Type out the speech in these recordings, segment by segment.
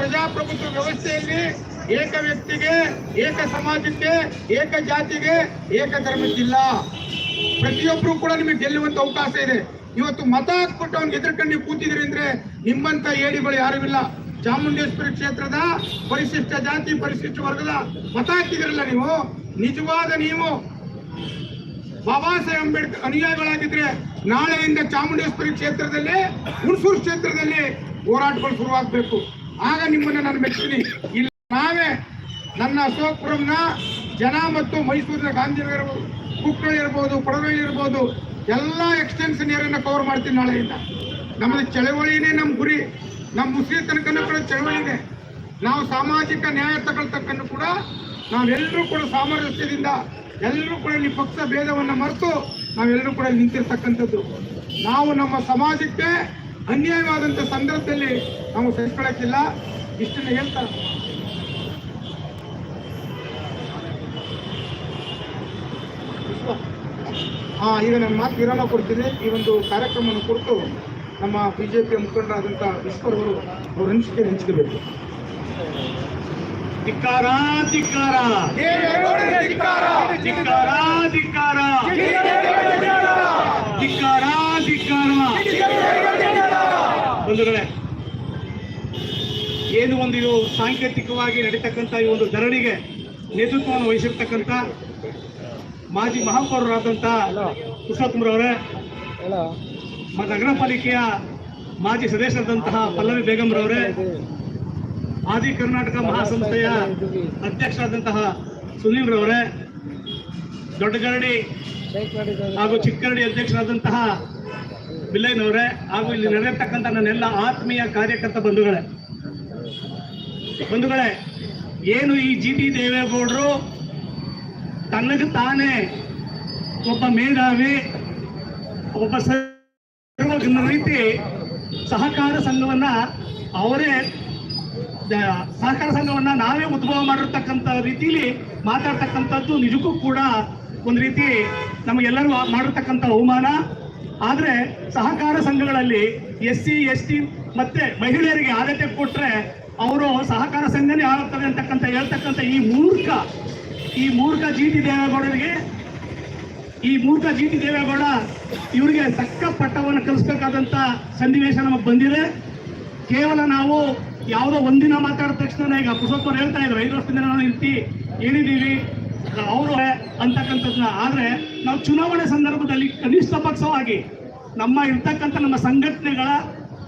ಪ್ರಜಾಪ್ರಭುತ್ವ ವ್ಯವಸ್ಥೆಯಲ್ಲಿ ಏಕ ವ್ಯಕ್ತಿಗೆ, ಏಕ ಸಮಾಜಕ್ಕೆ, ಏಕ ಜಾತಿಗೆ, ಏಕ ಧರ್ಮಕ್ಕಿಲ್ಲ. ಪ್ರತಿಯೊಬ್ಬರು ಕೂಡ ನಿಮಗೆ ಗೆಲ್ಲುವಂತ ಅವಕಾಶ ಇದೆ. ಇವತ್ತು ಮತ ಹಾಕ್ಬಿಟ್ಟು ಅವ್ನಿಗೆ ಎದುರ್ಕೊಂಡು ಕೂತಿದ್ರಿ ಅಂದ್ರೆ ನಿಮ್ಮಂತ ಏಡಿಗಳು ಯಾರು ಇಲ್ಲ. ಚಾಮುಂಡೇಶ್ವರಿ ಕ್ಷೇತ್ರದ ಪರಿಶಿಷ್ಟ ಜಾತಿ, ಪರಿಶಿಷ್ಟ ವರ್ಗದ ಮತ ಹಾಕಿದಿರಲ್ಲ ನೀವು? ನಿಜವಾದ ನೀವು. ಬಾಬಾ ಸಾಹೇಬ್ ಅಂಬೇಡ್ಕರ್ ಅನುಯಾಯಿಗಳಾಗಿದ್ರೆ ನಾಳೆಯಿಂದ ಚಾಮುಂಡೇಶ್ವರಿ ಕ್ಷೇತ್ರದಲ್ಲಿ ಹುಣಸೂರು ಕ್ಷೇತ್ರದಲ್ಲಿ ಹೋರಾಟಗಳು ಶುರುವಾಗಬೇಕು. ಆಗ ನಿಮ್ಮನ್ನ ನಾನು ಮೆಚ್ಚಿನಿ ಇಲ್ಲ ನಾವೇ ನನ್ನ ಅಶೋಕ್ಪುರಂನ ಜನ ಮತ್ತು ಮೈಸೂರಿನ ಗಾಂಧಿನಗರ, ಕುಕ್ಕಳಿ ಇರ್ಬೋದು ಕೊಡಗಳ್ಳಿ ಇರ್ಬೋದು, ಎಲ್ಲ ಎಕ್ಸ್ಟೆನ್ಷನ್ ಏರಿಯನ್ನು ಕವರ್ ಮಾಡ್ತೀನಿ ನಾಳೆಯಿಂದ. ನಮ್ಮದು ಚಳವಳಿನೇ ನಮ್ಮ ಗುರಿ ನಮ್ಮ ಮುಸ್ಲಿಂ ತನಕನೂ ಕೂಡ ಚಳವಳಿನೇ ನಾವು ಸಾಮಾಜಿಕ ನ್ಯಾಯ ತಗೊಳ್ತಕ್ಕನ್ನು ಕೂಡ ನಾವೆಲ್ಲರೂ ಕೂಡ ಸಾಮರಸ್ಯದಿಂದ, ಎಲ್ಲರೂ ಕೂಡ ಇಲ್ಲಿ ಪಕ್ಷ ಭೇದವನ್ನು ಮರೆತು ನಾವೆಲ್ಲರೂ ಕೂಡ ನಿಂತಿರ್ತಕ್ಕಂಥದ್ದು. ನಾವು ನಮ್ಮ ಸಮಾಜಕ್ಕೆ ಅನ್ಯಾಯವಾದಂಥ ಸಂದರ್ಭದಲ್ಲಿ ನಾವು ಸಹಿಸ್ಕೊಳಕ್ಕಿಲ್ಲ ಇಷ್ಟನ್ನ ಹೇಳ್ತಾ ಹಾ ಈಗ ನಾನು ಮಾತು ವಿರಾಮ ಕೊಡ್ತೀನಿ. ಈ ಒಂದು ಕಾರ್ಯಕ್ರಮವನ್ನು ಕುರಿತು ನಮ್ಮ ಬಿಜೆಪಿಯ ಮುಖಂಡರಾದಂಥ ವಿಶ್ವರವರು ಅವ್ರ ಹಂಚಿಕೆ ಹಂಚ್ಕೋಬೇಕು. ಧಿಕ್ಕಾರ ಧಿಕ್ಕಾರ. ಧಿಕ್ಕಾರ ಧಿಕ್ಕಾರ. ಧಿಕ್ಕಾರ ಧಿಕ್ಕಾರ. ಬಂಧುಗಳೇ, ಏನು ಒಂದು ಇದು ಸಾಂಕೇತಿಕವಾಗಿ ನಡೀತಕ್ಕಂಥ ಈ ಒಂದು ಧರಣಿಗೆ ನೇತೃತ್ವವನ್ನು ವಹಿಸಿರ್ತಕ್ಕಂಥ ಮಾಜಿ ಮಹಾಪೌರರಾದಂಥ ಕುಶಾಕುಮಾರವರೇ ಮ- ನಗರ ಪಾಲಿಕೆಯ ಮಾಜಿ ಸದಸ್ಯರಾದಂತಹ ಪಲ್ಲವಿ ಬೇಗಂರವರೇ ಆದಿ ಕರ್ನಾಟಕ ಮಹಾಸಂಸ್ಥೆಯ ಅಧ್ಯಕ್ಷರಾದಂತಹ ಸುನೀಲ್ ರವರೇ ದೊಡ್ಡಗರಡಿ ಹಾಗೂ ಚಿಕ್ಕರಡಿ ಅಧ್ಯಕ್ಷರಾದಂತಹ ಬಿಲ್ಲಯ್ಯನವರೇ ಹಾಗೂ ಇಲ್ಲಿ ನಡೆಯತಕ್ಕಂಥ ನನ್ನೆಲ್ಲ ಆತ್ಮೀಯ ಕಾರ್ಯಕರ್ತ ಬಂಧುಗಳೇ. ಬಂಧುಗಳೇ, ಏನು ಈ ಜಿ ಟಿ ದೇವೇಗೌಡರು ತನಗೆ ತಾನೇ ಒಬ್ಬ ಮೇಧಾವಿ, ಒಬ್ಬ ರೀತಿ ಸಹಕಾರ ಸಂಘವನ್ನ ಅವರೇ ಸಹಕಾರ ಸಂಘವನ್ನ ನಾವೇ ಉದ್ಭವ ಮಾಡಿರ್ತಕ್ಕಂಥ ರೀತಿಲಿ ಮಾತಾಡ್ತಕ್ಕಂಥದ್ದು ನಿಜಕ್ಕೂ ಕೂಡ ಒಂದು ರೀತಿ ನಮಗೆಲ್ಲರೂ ಮಾಡಿರ್ತಕ್ಕಂಥ ಅವಮಾನ. ಆದ್ರೆ ಸಹಕಾರ ಸಂಘಗಳಲ್ಲಿ ಎಸ್ ಸಿ, ಎಸ್ ಟಿ ಮತ್ತೆ ಮಹಿಳೆಯರಿಗೆ ಆದ್ಯತೆ ಕೊಟ್ರೆ ಅವರು ಸಹಕಾರ ಸಂಘನೇ ಆಗುತ್ತದೆ ಅಂತಕ್ಕಂಥ, ಹೇಳ್ತಕ್ಕಂಥ ಈ ಮೂರ್ಖ ಈ ಮೂರ್ಖ ಜಿ ಟಿ ದೇವೇಗೌಡರಿಗೆ, ಈ ಮೂರ್ಖ ಜಿ ಟಿ ದೇವೇಗೌಡ ಇವರಿಗೆ ತಕ್ಕ ಪಟ್ಟವನ್ನು ಕಲಿಸ್ಬೇಕಾದಂಥ ಸನ್ನಿವೇಶ ನಮಗೆ ಬಂದಿದೆ. ಕೇವಲ ನಾವು ಯಾವುದೋ ಒಂದಿನ ಮಾತಾಡಿದ ತಕ್ಷಣ ಈಗ ಪುರುಷೋತ್ತಮ ಹೇಳ್ತಾ ಇದ್ರು, ಐದು ವರ್ಷದಿಂದ ನಾವು ಇರ್ತಿ ಹೇಳಿದ್ದೀವಿ ಅವರು ಅಂತಕ್ಕಂಥದ್ದನ್ನ ಆದರೆ ನಾವು ಚುನಾವಣೆ ಸಂದರ್ಭದಲ್ಲಿ ಕನಿಷ್ಠ ಪಕ್ಷವಾಗಿ ನಮ್ಮ ಇರ್ತಕ್ಕಂಥ ನಮ್ಮ ಸಂಘಟನೆಗಳ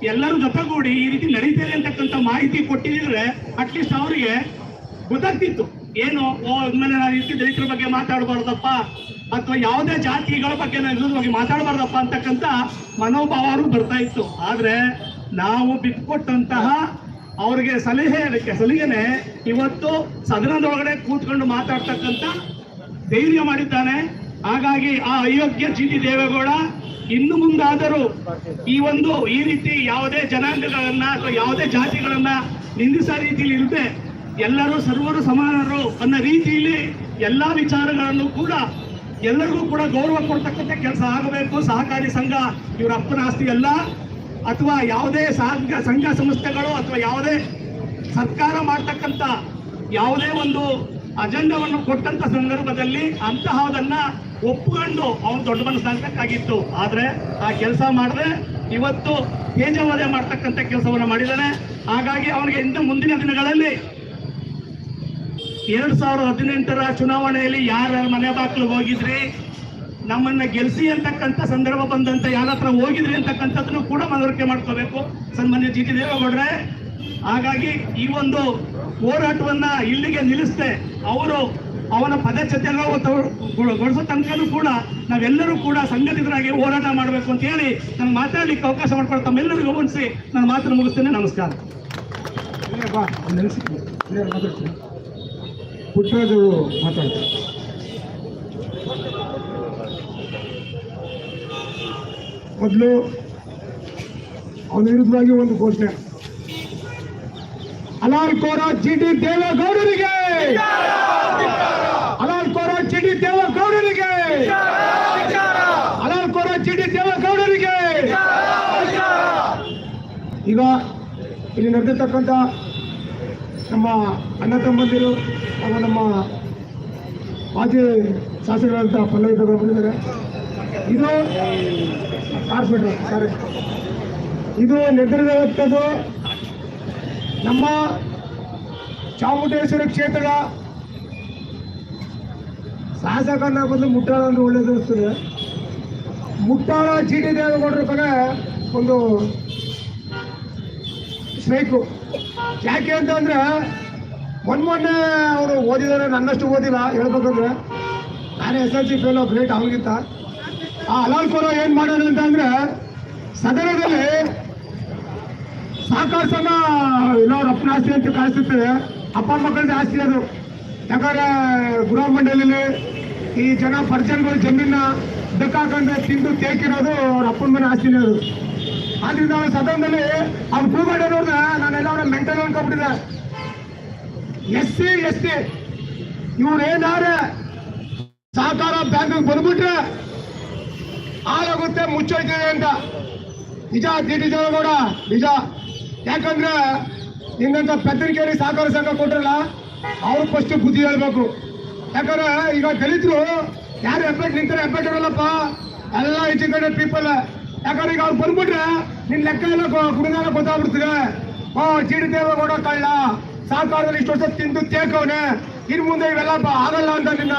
ಎಲ್ಲರೂ ಜೊತೆಗೂಡಿ ಈ ರೀತಿ ನಡೀತೇವೆ ಅಂತಕ್ಕಂಥ ಮಾಹಿತಿ ಕೊಟ್ಟಿದ್ರೆ ಅಟ್ಲೀಸ್ಟ್ ಅವರಿಗೆ ಗೊತ್ತಾಗ್ತಿತ್ತು. ಏನು, ಓ, ಇನ್ಮೇಲೆ ಈ ರೀತಿ ದಲಿತರ ಬಗ್ಗೆ ಮಾತಾಡಬಾರ್ದಪ್ಪ ಅಥವಾ ಯಾವುದೇ ಜಾತಿಗಳ ಬಗ್ಗೆ ನಾನು ಬಗ್ಗೆ ಮಾತಾಡಬಾರ್ದಪ್ಪ ಅಂತಕ್ಕಂಥ ಮನೋಭಾವ ಬರ್ತಾ ಇತ್ತು. ಆದರೆ ನಾವು ಬಿಟ್ಕೊಟ್ಟಂತಹ ಅವರಿಗೆ ಸಲಹೆ, ಅದಕ್ಕೆ ಸಲಹೆನೆ ಇವತ್ತು ಸದನದೊಳಗಡೆ ಕೂತ್ಕೊಂಡು ಮಾತಾಡ್ತಕ್ಕಂಥ ಧೈರ್ಯ ಮಾಡಿದ್ದಾನೆ. ಹಾಗಾಗಿ ಆ ಅಯೋಗ್ಯ ಜಿ ಟಿ ದೇವೇಗೌಡ ಇನ್ನು ಮುಂದಾದರೂ ಈ ಒಂದು, ಈ ರೀತಿ ಯಾವುದೇ ಜನಾಂಗಗಳನ್ನ ಅಥವಾ ಯಾವುದೇ ಜಾತಿಗಳನ್ನ ನಿಂದಿಸೋ ರೀತಿಯಲ್ಲಿ ಇರುತ್ತೆ ಎಲ್ಲರೂ ಸರ್ವರು ಸಮಾನರು ಅನ್ನೋ ರೀತಿಯಲ್ಲಿ ಎಲ್ಲಾ ವಿಚಾರಗಳನ್ನು ಕೂಡ ಎಲ್ಲರಿಗೂ ಕೂಡ ಗೌರವ ಕೊಡ್ತಕ್ಕಂಥ ಕೆಲಸ ಆಗಬೇಕು. ಸಹಕಾರಿ ಸಂಘ ಇವರ ಅಪ್ಪನ ಆಸ್ತಿ ಅಲ್ಲ. ಅಥವಾ ಯಾವುದೇ ಸಂಘ ಸಂಘ ಸಂಸ್ಥೆಗಳು ಅಥವಾ ಯಾವುದೇ ಸರ್ಕಾರ ಮಾಡ್ತಕ್ಕಂಥ ಯಾವುದೇ ಒಂದು ಅಜೆಂಡವನ್ನು ಕೊಟ್ಟಂತ ಸಂದರ್ಭದಲ್ಲಿ ಅಂತಹದನ್ನ ಒಪ್ಕೊಂಡು ಅವನು ದೊಡ್ಡ ಮನಸ್ಸಾಗಬೇಕಾಗಿತ್ತು ಆದ್ರೆ ಆ ಕೆಲಸ ಮಾಡದೆ ಇವತ್ತು ತೇಜವಧೆ ಮಾಡ್ತಕ್ಕಂಥ ಕೆಲಸವನ್ನು ಮಾಡಿದ್ದಾನೆ. ಹಾಗಾಗಿ ಅವನಿಗೆ ಇನ್ನು ಮುಂದಿನ ದಿನಗಳಲ್ಲಿ ಎರಡ್ ಸಾವಿರದ ಹದಿನೆಂಟರ ಚುನಾವಣೆಯಲ್ಲಿ ಯಾರ ಮನೆ ಬಾಕ್ಲು ಹೋಗಿದ್ರಿ, ನಮ್ಮನ್ನ ಗೆಲ್ಸಿ ಅಂತಕ್ಕಂಥ ಸಂದರ್ಭ ಬಂದಂತ ಯಾರ ಹತ್ರ ಹೋಗಿದ್ರಿ ಅಂತಕ್ಕಂಥದ್ದನ್ನು ಕೂಡ ಮನವರಿಕೆ ಮಾಡ್ಕೋಬೇಕು. ಸನ್ಮಾನ್ಯ ಜಿ ಟಿ ದೇವೇಗೌಡ್ರೆ ಹಾಗಾಗಿ ಈ ಒಂದು ಹೋರಾಟವನ್ನ ಇಲ್ಲಿಗೆ ನಿಲ್ಲಿಸದೆ ಅವರು ಅವನ ಪದಚ್ಯುತಿಯನ್ನು ಗೊಳಿಸೋ ತನಕನೂ ಕೂಡ ನಾವೆಲ್ಲರೂ ಕೂಡ ಸಂಘಟಿತರಾಗಿ ಹೋರಾಟ ಮಾಡಬೇಕು ಅಂತ ಹೇಳಿ ನಾನು ಮಾತಾಡಲಿಕ್ಕೆ ಅವಕಾಶ ಮಾಡ್ಕೊಂಡು ತಮ್ಮೆಲ್ಲರಿಗೂ ಗಮನಿಸಿ ನಾನು ಮಾತನ್ನು ಮುಗಿಸ್ತೇನೆ. ನಮಸ್ಕಾರ. ಪುಟ್ಟರಾಜು ಮಾತಾಡ್ತಾರೆ? ಮೊದಲು ಅವನ ವಿರುದ್ಧವಾಗಿ ಒಂದು ಘೋಷಣೆ. ಅಲಾಲ್ ಕೋರ ಜಿ ಡಿ ದೇವೇಗೌಡರಿಗೆ. ಅಲಾಲ್ ಕೋರ ಜಿ ಡಿ ದೇವೇಗೌಡರಿಗೆ. ಅಲಾಲ್ ಕೋರ ಜಿ ಡಿ ದೇವೇಗೌಡರಿಗೆ. ಈಗ ಇಲ್ಲಿ ನಡೆದಿರ್ತಕ್ಕಂಥ ನಮ್ಮ ಅಣ್ಣ ತಮ್ಮಂದಿರು ಹಾಗೂ ನಮ್ಮ ಮಾಜಿ ಶಾಸಕರಾದಂತಹ ಪಲ್ಲವಿ ಬಂದಿದ್ದಾರೆ. ಇದು ಕಾರ್ಪೊರೇಟರ್ ಸಾರಿ ಇದು ನಿರ್ಧಾರವಾಗ್ತದ್ದು ನಮ್ಮ ಚಾಮುಂಡೇಶ್ವರಿ ಕ್ಷೇತ್ರದ ಶಾಸಕನ ಬಂದು ಮುಟ್ಟಾಳ ಅಂದ್ರೆ ಒಳ್ಳೇದು ಅನಿಸ್ತದೆ ಮುಟ್ಟಾಳ ಜಿ ಡಿ ದೇವೇಗೌಡರ ಬಗ್ಗೆ ಒಂದು ಸ್ಟ್ರೈಕು ಯಾಕೆ ಅಂತಂದ್ರೆ ಮೊನ್ನೆ ಅವರು ಓದಿದ್ದಾರೆ, ನನ್ನಷ್ಟು ಓದಿಲ್ಲ, ಹೇಳ್ಬೇಕಂದ್ರೆ. ನಾನೇ S L C fail great ಅವನಿಗಿಂತ ಆ ಏನು ಏನ್ ಮಾಡೋದು ಅಂತಂದ್ರೆ ಸದನದಲ್ಲಿ ಸಹಕಾರ ಸಮ ಏನೋ ರಪ್ಪನ ಆಸ್ತಿ ಅಂತ ಕಾಣಿಸುತ್ತೆ ಅಪ್ಪ ಮಕ್ಕಳದ ಆಸ್ತಿ ಅದು. ಯಾಕಂದ್ರೆ ಗೃಹ ಮಂಡಳಿಲಿ ಈ ಜನ ಪರ್ಜನ್ಗಳು ಜಮೀನ ದಕ್ಕಾಕೊಂಡು ತಿಂದು ತೇಕಿರೋದು ಅವ್ರ ಅಪ್ಪನ ಮನೆ ಆಸ್ತಿನೇ ಅದು. ಆದ್ರಿಂದ ಅವ್ರ ಸದನದಲ್ಲಿ ಅವ್ರು ಕೂಗಾಡಿ ನಾನು ನಾನೆಲ್ಲ ಅವ್ರ ಮೆಂಟಲ್ ಅನ್ಕೊಂಡ್ಬಿಟ್ಟಿದೆ ಎಸ್ ಸಿ, ಎಸ್ ಟಿ. ಇವ್ರು ಏನಾರೆ ಸಹಕಾರ ಬ್ಯಾಂಕ್ ಬಂದ್ಬಿಟ್ರೆ ಹಾಳಾಗುತ್ತೆ, ಮುಚ್ಚೋಯ್ತದೆ ಅಂತ. ನಿಜ ಟಿ ದೇವೇಗೌಡ, ನಿಜ. ಯಾಕಂದ್ರೆ ನಿನ್ನಂತ ಪತ್ರಿಕೆಯಲ್ಲಿ ಸಹಕಾರ ಸಂಘ ಕೊಟ್ರಲ್ಲ, ಅವ್ರು ಫಸ್ಟ್ ಬುದ್ಧಿ ಹೇಳ್ಬೇಕು. ಯಾಕಂದ್ರೆ ಈಗ ದಲಿತರು ಯಾರು ಎಫೆಕ್ಟ್ ನಿಂತಾರೆ ಎಫೆಕ್ಟ್ ಇರಲ್ಲಪ್ಪ ಎಲ್ಲ ಎಜುಕೇಟೆಡ್ ಪೀಪಲ್ ಯಾಕಂದ್ರೆ ಈಗ ಅವ್ರು ಬಂದ್ಬಿಟ್ರೆ ನಿನ್ನ ಲೆಕ್ಕ ಎಲ್ಲ ಕುಡಿದಾಗ ಗೊತ್ತಾಗ್ಬಿಡ್ತದೆ. ಓ ಜೀಡಿ ದೇವೇಗೌಡ ಕಳ್ಳ. ಸಹಕಾರದಲ್ಲಿ ಇಷ್ಟು ತಿಂದು ತೇಕವನೆ. ಇನ್ ಮುಂದೆ ಇವೆಲ್ಲ ಆಗಲ್ಲ ಅಂತ ನಿನ್ನ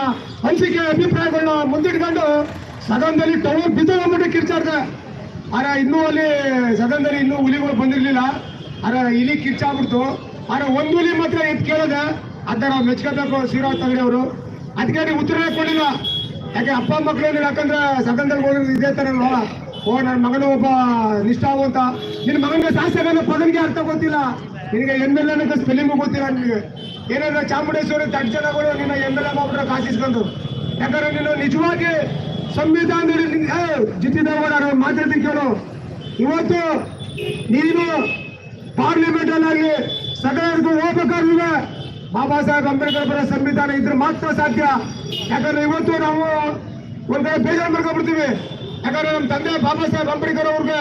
ಅನಿಸಿಕೆ ಅಭಿಪ್ರಾಯಗಳನ್ನ ಮುಂದಿಟ್ಕೊಂಡು ಸದನದಲ್ಲಿ ತಗೊಂಡು ಬಿದ್ದು ಕಿರ್ಚಾಡ್ದೆ. ಆದ್ರೆ ಇನ್ನೂ ಅಲ್ಲಿ ಸದನದಲ್ಲಿ ಇನ್ನೂ ಹುಲಿಗಳು ಬಂದಿರ್ಲಿಲ್ಲ. ಆರ ಇಲಿ ಕಿಚ್ಚಾಗ್ಬಿಡ್ತು ಅರೆ, ಒಂದು ಇಲಿ ಮಾತ್ರ ಎತ್ ಕೇಳದೆ. ಅದನ್ನ ನಾವು ಮೆಚ್ಕೋಬೇಕು ಶ್ರೀರಾವ್ ತಂಗಡಿ ಅವರು. ಅದಕ್ಕೆ ನೀವು ಉತ್ತರನೇ ಕೊಡಲಿಲ್ಲ. ಯಾಕೆ ಅಪ್ಪ ಮಕ್ಕಳು ಯಾಕಂದ್ರೆ ಸದನದಲ್ಲಿ ಹೋಗಿರೋದು ಇದೇ ತರ ಓ ನನ್ನ ಮಗನ ಒಬ್ಬ ನಿಷ್ಠಾವಂತ. ನಿನ್ನ ಮಗನಿಗೆ ಶಾಸಕನ ಪದನಿಗೆ ಅರ್ಥ ಗೊತ್ತಿಲ್ಲ. ನಿನಗೆ ಎಂ ಎಲ್ ಗೊತ್ತಿಲ್ಲ ನಿನಗೆ. ಏನಾದ್ರೆ ಚಾಮುಂಡೇಶ್ವರಿ ದಡ್ಡ ಜನಗಳು ನಿನ್ನ ಎಂ ಎಲ್ ಎ ಮಾಡ್ಬಿಟ್ರೆ ಯಾಕಂದ್ರೆ ನೀನು ನಿಜವಾಗಿ ಸಂವಿಧಾನದಲ್ಲಿ ಜಿತ್ತಿದೇಗೌಡ ಮಾತಾಡ್ತೀನಿ ಕೇಳು. ಇವತ್ತು ನೀನು ಪಾರ್ಲಿಮೆಂಟ್ ಅಲ್ಲಿ ಸದನಕ್ಕೂ ಹೋಗ್ಬೇಕಾದ್ರೆ ಬಾಬಾ ಸಾಹೇಬ್ ಅಂಬೇಡ್ಕರ್ ಬರೋ ಸಂವಿಧಾನ ಇದ್ರೆ ಮಾತ್ರ ಸಾಧ್ಯ. ಯಾಕಂದ್ರೆ ಇವತ್ತು ನಾವು ಒಂದ್ ಕಡೆ ಬೇಜಾರು ಮಾಡ್ಕೊಂಡ್ಬಿಡ್ತೀವಿ. ಯಾಕಂದ್ರೆ ನಮ್ಮ ತಂದೆ ಬಾಬಾ ಸಾಹೇಬ್ ಅಂಬೇಡ್ಕರ್ ಅವ್ರಿಗೆ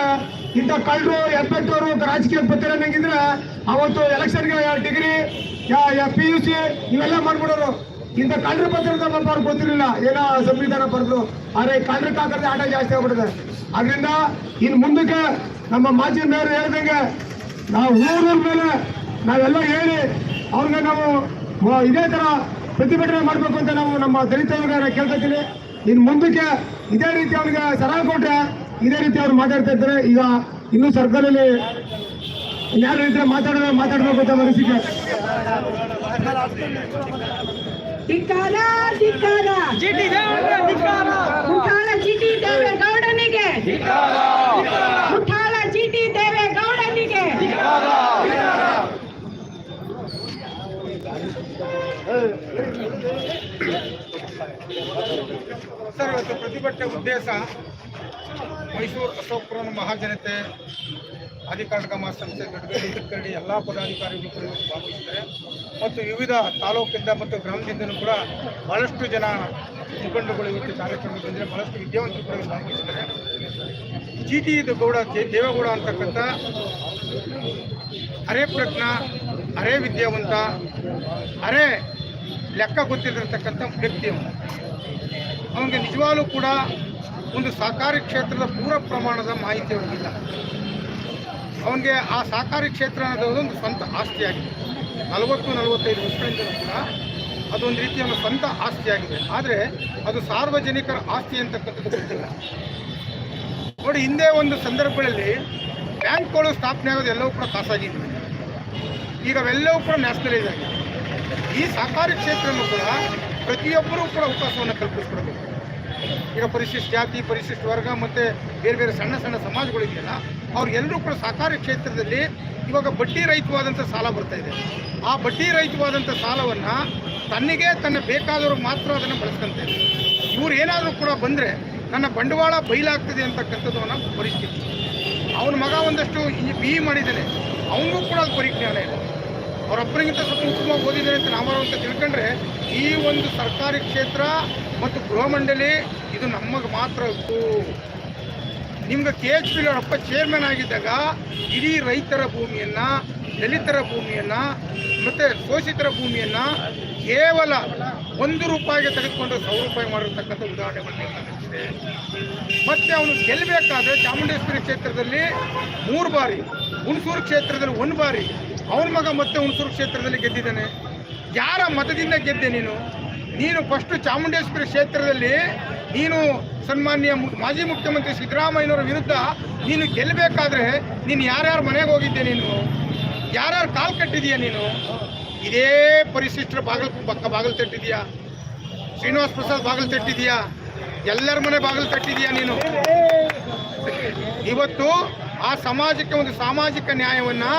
ಇಂಥ ಕಳ್ಳರು ಎಪ್ಪೆಟ್ಟವರು ರಾಜಕೀಯ ಪತ್ರ ನಂಗಿದ್ರೆ ಅವತ್ತು ಎಲೆಕ್ಷನ್ಗೆ ಡಿಗ್ರಿ ಪಿ ಯು ಸಿ ಇವೆಲ್ಲ ಮಾಡ್ಬಿಡೋರು. ಇಂಥ ಕಳ್ಳರ ಪತ್ರ ಅವ್ರು ಗೊತ್ತಿರಲಿಲ್ಲ ಏನೋ ಸಂವಿಧಾನ ಬರೆದ್ರು ಆದ್ರೆ ಕಳ್ಳರ ಕಾಕರದ ಆಟ ಜಾಸ್ತಿ ಆಗ್ಬಿಡುತ್ತೆ ಅದರಿಂದ ಇನ್ನು ಮುಂದಕ್ಕೆ ನಮ್ಮ ಮಾಜಿ ಮೇಯರ್ ಹೇಳ್ದಂಗೆ ನಾವು ಊರೂರ ಮೇಲೆ ನಾವೆಲ್ಲ ಹೇಳಿ ಅವ್ರಿಗೆ ನಾವು ಇದೇ ತರ ಪ್ರತಿಭಟನೆ ಮಾಡಬೇಕು ಅಂತ ನಾವು ನಮ್ಮ ದಲಿತ ವರ್ಗನ ಕೇಳ್ಕೊತೀನಿ. ಇನ್ನು ಮುಂದಕ್ಕೆ ಇದೇ ರೀತಿ ಅವ್ರಿಗೆ ಸರ ಕೊಟ್ಟರೆ ಇದೇ ರೀತಿ ಅವ್ರು ಮಾತಾಡ್ತಾ ಇದ್ದಾರೆ. ಈಗ ಇನ್ನೂ ಸರ್ಕಾರದಲ್ಲಿ ಯಾರು ಇದ್ರೆ ಮಾತಾಡೋ ಮಾತಾಡಬೇಕು ಅಂತ ಮನಸ್ಸಿಗೆ ಧಿಕ್ಕಾರ ಧಿಕ್ಕಾರ ಮುಠಾಳ ಜಿಟಿ ದೇವೇಗೌಡನಿಗೆ ಮುಠಾಳ ಜಿಟಿ ದೇವೇಗೌಡನಿಗೆ ಸರ್, ಇವತ್ತು ಪ್ರತಿಭಟನೆ ಉದ್ದೇಶ ಮೈಸೂರು ಅಶೋಕ್ಪುರ ಮಹಾಜನತೆ ಅಧಿಕಾರಿಕ ಸಂಸ್ಥೆ ಗಡ್ಗಡಿ ಎಲ್ಲ ಪದಾಧಿಕಾರಿಗಳು ಕೂಡ ಭಾಗವಹಿಸಿದ್ದಾರೆ. ಮತ್ತು ವಿವಿಧ ತಾಲೂಕಿಂದ ಮತ್ತು ಗ್ರಾಮದಿಂದಲೂ ಕೂಡ ಬಹಳಷ್ಟು ಜನ ಮುಖಂಡರುಗಳು ಇವತ್ತು ಕಾರ್ಯಕ್ರಮಕ್ಕೆ ಬಂದರೆ ಬಹಳಷ್ಟು ವಿದ್ಯಾವಂತರು ಕೂಡ ಭಾಗವಹಿಸಿದ್ದಾರೆ. ಜಿ ಟಿ ಗೌಡ ದೇವೇಗೌಡ ಅಂತಕ್ಕಂಥ ಅರೆ ಪ್ರಜ್ಞ, ಅರೆ ವಿದ್ಯಾವಂತ, ಅರೆ ಲೆಕ್ಕ ಗೊತ್ತಿರತಕ್ಕಂಥ ವ್ಯಕ್ತಿ ಅವನಿಗೆ ನಿಜವಾಗ್ಲೂ ಕೂಡ ಒಂದು ಸಹಕಾರಿ ಕ್ಷೇತ್ರದ ಪೂರ ಪ್ರಮಾಣದ ಮಾಹಿತಿ ಅವನಿಗಿಲ್ಲ ಅವನಿಗೆ ಆ ಸಹಕಾರಿ ಕ್ಷೇತ್ರ ಅನ್ನೋದು ಒಂದು ಸ್ವಂತ ಆಸ್ತಿಯಾಗಿದೆ. ನಲವತ್ತು, ನಲವತ್ತೈದು ವರ್ಷಗಳಿಂದ ಕೂಡ ಅದೊಂದು ರೀತಿಯ ಒಂದು ಸ್ವಂತ ಆಸ್ತಿಯಾಗಿದೆ. ಆದರೆ ಅದು ಸಾರ್ವಜನಿಕರ ಆಸ್ತಿ ಅಂತಕ್ಕಂಥದ್ದು ಗೊತ್ತಿಲ್ಲ. ನೋಡಿ, ಹಿಂದೆ ಒಂದು ಸಂದರ್ಭಗಳಲ್ಲಿ ಬ್ಯಾಂಕ್ಗಳು ಸ್ಥಾಪನೆ ಆಗೋದು ಎಲ್ಲವೂ ಕೂಡ ಖಾಸಗಿವೆ ಈಗ ಅವೆಲ್ಲವೂ ಕೂಡ ನ್ಯಾಷನಲೈಸ್ ಆಗಿದೆ. ಈ ಸಹಕಾರಿ ಕ್ಷೇತ್ರನೂ ಕೂಡ ಪ್ರತಿಯೊಬ್ಬರೂ ಕೂಡ ಅವಕಾಶವನ್ನು ಕಲ್ಪಿಸ್ಕೊಡ್ಬೇಕು ಈಗ ಪರಿಶಿಷ್ಟ ಜಾತಿ, ಪರಿಶಿಷ್ಟ ವರ್ಗ ಮತ್ತು ಬೇರೆ ಬೇರೆ ಸಣ್ಣ ಸಣ್ಣ ಸಮಾಜಗಳಿದೆಯಲ್ಲ ಅವ್ರಿಗೆಲ್ಲರೂ ಕೂಡ ಸಹಕಾರಿ ಕ್ಷೇತ್ರದಲ್ಲಿ ಇವಾಗ ಬಡ್ಡಿ ರಹಿತವಾದಂಥ ಸಾಲ ಬರ್ತಾ ಇದೆ. ಆ ಬಡ್ಡಿ ರಹಿತವಾದಂಥ ಸಾಲವನ್ನು ತನ್ನಿಗೆ ತನ್ನ ಬೇಕಾದವ್ರಿಗೆ ಮಾತ್ರ ಅದನ್ನು ಬಳಸ್ಕೊಂತ ಇದೆ ಇವ್ರು ಏನಾದರೂ ಕೂಡ ಬಂದರೆ ನನ್ನ ಬಂಡವಾಳ ಬಯಲಾಗ್ತದೆ ಅಂತಕ್ಕಂಥದ್ದು ಅವನ ಪರಿಸ್ಥಿತಿ. ಅವನ ಮಗ ಒಂದಷ್ಟು ಬಿ ಇ ಮಾಡಿದ್ದಾನೆ. ಅವನಿಗೂ ಕೂಡ ಅದು ಪರಿಜ್ಞಾನ ಇದೆ ಅವರೊಬ್ಬರಿಗಿಂತ ಸ್ವಲ್ಪ ಉತ್ತಮವಾಗಿ ಓದಿದ್ದಾರೆ ಅಂತ ನಾಮರು ಅಂತ ತಿಳ್ಕೊಂಡ್ರೆ ಈ ಒಂದು ಸರ್ಕಾರಿ ಕ್ಷೇತ್ರ ಮತ್ತು ಗೃಹ ಮಂಡಳಿ, ಇದು ನಮಗೆ ಮಾತ್ರ ನಿಮ್ಗೆ ಕೆ ಎಚ್ ಪಿ ಅವರಪ್ಪ ಚೇರ್ಮನ್ ಆಗಿದ್ದಾಗ ಇಡೀ ರೈತರ ಭೂಮಿಯನ್ನ, ದಲಿತರ ಭೂಮಿಯನ್ನ, ಮತ್ತೆ ಶೋಷಿತರ ಭೂಮಿಯನ್ನ ಕೇವಲ ಒಂದು ರೂಪಾಯಿಗೆ ತೆಗೆದುಕೊಂಡು ಸಾವಿರ ರೂಪಾಯಿ ಮಾಡಿರ್ತಕ್ಕಂಥ ಉದಾಹರಣೆ ಗಮನಿಸಿದೆ ಮತ್ತೆ ಅವನು ಗೆಲ್ಲಬೇಕಾದ್ರೆ ಚಾಮುಂಡೇಶ್ವರಿ ಕ್ಷೇತ್ರದಲ್ಲಿ ಮೂರು ಬಾರಿ, ಹುಣಸೂರು ಕ್ಷೇತ್ರದಲ್ಲಿ ಒಂದು ಬಾರಿ ಅವನ ಮಗ ಮತ್ತೆ ಹುಣಸೂರು ಕ್ಷೇತ್ರದಲ್ಲಿ ಗೆದ್ದಿದ್ದಾನೆ. ಯಾರ ಮತದಿಂದ ಗೆದ್ದೆ ನೀನು? ನೀನು ಫಸ್ಟ್ ಚಾಮುಂಡೇಶ್ವರಿ ಕ್ಷೇತ್ರದಲ್ಲಿ ನೀನು ಸನ್ಮಾನ್ಯ ಮಾಜಿ ಮುಖ್ಯಮಂತ್ರಿ ಸಿದ್ದರಾಮಯ್ಯನವರ ವಿರುದ್ಧ ನೀನು ಗೆಲ್ಲಬೇಕಾದ್ರೆ ನೀನು ಯಾರ್ಯಾರ ಮನೆಗೆ ಹೋಗಿದ್ದೆ ನೀನು? ಯಾರ್ಯಾರು ಕಾಲು ಕಟ್ಟಿದೀಯ ನೀನು? ಇದೇ ಪರಿಶಿಷ್ಟರ ಬಾಗಲ್, ಪಕ್ಕ ಬಾಗಿಲು ತಟ್ಟಿದೀಯಾ? ಶ್ರೀನಿವಾಸ ಪ್ರಸಾದ್ ಬಾಗಿಲು ತಟ್ಟಿದೀಯಾ? ಎಲ್ಲರ ಮನೆ ಬಾಗಿಲು ತಟ್ಟಿದೀಯಾ ನೀನು? ಇವತ್ತು ಆ ಸಮಾಜಕ್ಕೆ ಒಂದು ಸಾಮಾಜಿಕ ನ್ಯಾಯವನ್ನು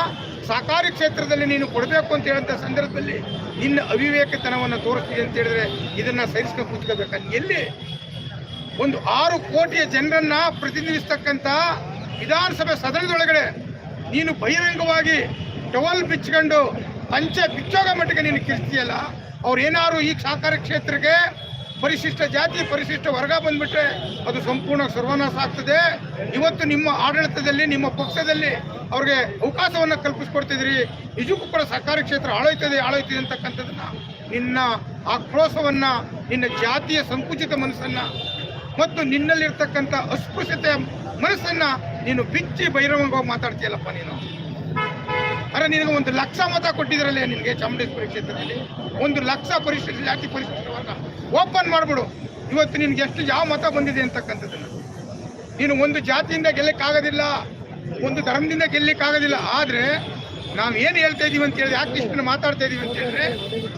ಸಹಕಾರಿ ಕ್ಷೇತ್ರದಲ್ಲಿ ನೀನು ಕೊಡಬೇಕು ಅಂತ ಹೇಳಿದಂಥ ಸಂದರ್ಭದಲ್ಲಿ ನಿನ್ನ ಅವಿವೇಕತನವನ್ನು ತೋರಿಸ್ತೀವಿ ಅಂತ ಹೇಳಿದ್ರೆ ಇದನ್ನ ಸಹಿಸ್ಕೊಂಡು ಕೂತ್ಕೋಬೇಕು? ಎಲ್ಲಿ? ಒಂದು ಆರು ಕೋಟಿಯ ಜನರನ್ನ ಪ್ರತಿನಿಧಿಸ್ತಕ್ಕಂಥ ವಿಧಾನಸಭೆ ಸದನದೊಳಗಡೆ ನೀನು ಬಹಿರಂಗವಾಗಿ ಟವಲ್ ಬಿಚ್ಕೊಂಡು ಪಂಚೆ ಬಿಚ್ಚೋಗ ಮಟ್ಟಿಗೆ ನೀನು ಕಿರ್ತೀಯಲ್ಲ, ಅವ್ರು ಏನಾದ್ರು ಈ ಸಹಕಾರ ಕ್ಷೇತ್ರಕ್ಕೆ ಪರಿಶಿಷ್ಟ ಜಾತಿ, ಪರಿಶಿಷ್ಟ ವರ್ಗ ಬಂದ್ಬಿಟ್ರೆ ಅದು ಸಂಪೂರ್ಣ ಸರ್ವನಾಶ ಆಗ್ತದೆ. ಇವತ್ತು ನಿಮ್ಮ ಆಡಳಿತದಲ್ಲಿ, ನಿಮ್ಮ ಪಕ್ಷದಲ್ಲಿ ಅವ್ರಿಗೆ ಅವಕಾಶವನ್ನು ಕಲ್ಪಿಸ್ಕೊಡ್ತಿದ್ರಿ ನಿಜಕ್ಕೂ ಕೂಡ ಸರ್ಕಾರಿ ಕ್ಷೇತ್ರ ಆಳೋಯ್ತದೆ ಆಳೋಯ್ತದೆ ಅಂತಕ್ಕಂಥದ್ದನ್ನ, ನಿನ್ನ ಆಕ್ರೋಶವನ್ನ, ನಿನ್ನ ಜಾತಿಯ ಸಂಕುಚಿತ ಮನಸ್ಸನ್ನ ಮತ್ತು ನಿನ್ನಲ್ಲಿರ್ತಕ್ಕಂಥ ಅಸ್ಪೃಶ್ಯತೆ ಮನಸ್ಸನ್ನ ನೀನು ಬಿಚ್ಚಿ ಬಹಿರಂಗವಾಗಿ ಮಾತಾಡ್ತೀಯಲ್ಲಪ್ಪ ನೀನು. ಅರೆ, ನಿನಗೆ ಒಂದು ಲಕ್ಷ ಮತ ಕೊಟ್ಟಿದ್ರಲ್ಲೇ ನಿನಗೆ ಚಾಮುಂಡೇಶ್ವರಿ ಕ್ಷೇತ್ರದಲ್ಲಿ. ಒಂದು ಲಕ್ಷ ಪರಿಶಿಷ್ಟ ಜಾತಿ, ಪರಿಶಿಷ್ಟ ಓಪನ್ ಮಾಡ್ಬಿಡು. ಇವತ್ತು ನಿನ್ಗೆ ಎಷ್ಟು ಯಾವ ಮತ ಬಂದಿದೆ ಅಂತಕ್ಕಂಥದ್ದನ್ನು. ನೀನು ಒಂದು ಜಾತಿಯಿಂದ ಗೆಲ್ಲಕ್ಕಾಗೋದಿಲ್ಲ, ಒಂದು ಧರ್ಮದಿಂದ ಗೆಲ್ಲಕ್ಕಾಗೋದಿಲ್ಲ, ಆದರೆ ನಾವು ಏನು ಹೇಳ್ತಾ ಇದ್ದೀವಿ ಅಂತ ಹೇಳಿ ಯಾಕೆ ಇಷ್ಟನ್ನು ಮಾತಾಡ್ತಾ ಇದ್ದೀವಿ ಅಂತ ಹೇಳಿದ್ರೆ